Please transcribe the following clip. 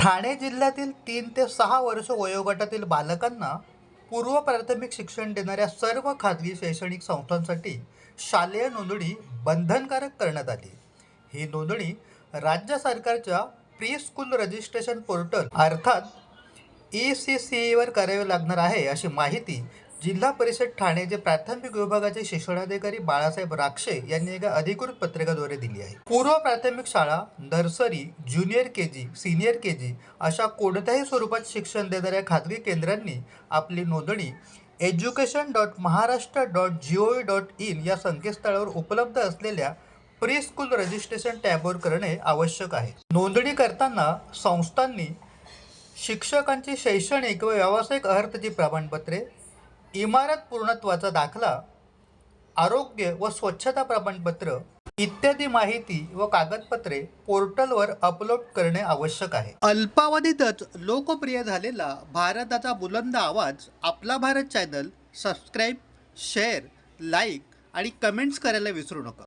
ठाणे जिल्ह्यातील तीन ते सहा वर्ष वयोगटातील बालकांना पूर्व प्राथमिक शिक्षण देणाऱ्या सर्व खाजगी शैक्षणिक संस्थांसाठी शालेय नोंदणी बंधनकारक करण्यात आली. ही नोंदणी राज्य सरकारच्या प्री स्कूल रजिस्ट्रेशन पोर्टल अर्थात ई सी सी ईवर करावी लागणार आहे अशी माहिती जिल्हा परिषद ठाणेचे प्राथमिक विभागाचे शिक्षणाधिकारी बाळासाहेब राक्षे यांनी एका अधिकृत पत्रकाद्वारे दिली आहे. पूर्व प्राथमिक शाळा nursery junior K G senior K G अशा कोणत्याही स्वरूपात शिक्षण देणाऱ्या खाजगी केंद्रांनी आपली नोंदणी education dot Maharashtra dot G O dot in या संकेतस्थळावर उपलब्ध असलेल्या प्री स्कूल रजिस्ट्रेशन टॅबवर करणे आवश्यक आहे. नोंदणी करताना संस्थांनी शिक्षकांची शैक्षणिक व व्यावसायिक अर्हतेची प्रमाणपत्रे इमारत पूर्णत्वाचा दाखला आरोग्य व स्वच्छता प्रमाणपत्र इत्यादी माहिती व कागदपत्रे पोर्टलवर अपलोड करणे आवश्यक आहे. अल्पावधीतच लोकप्रिय झालेला भारताचा बुलंद आवाज आपला Bharat channel subscribe share like आणि कमेंट्स करायला विसरू नका.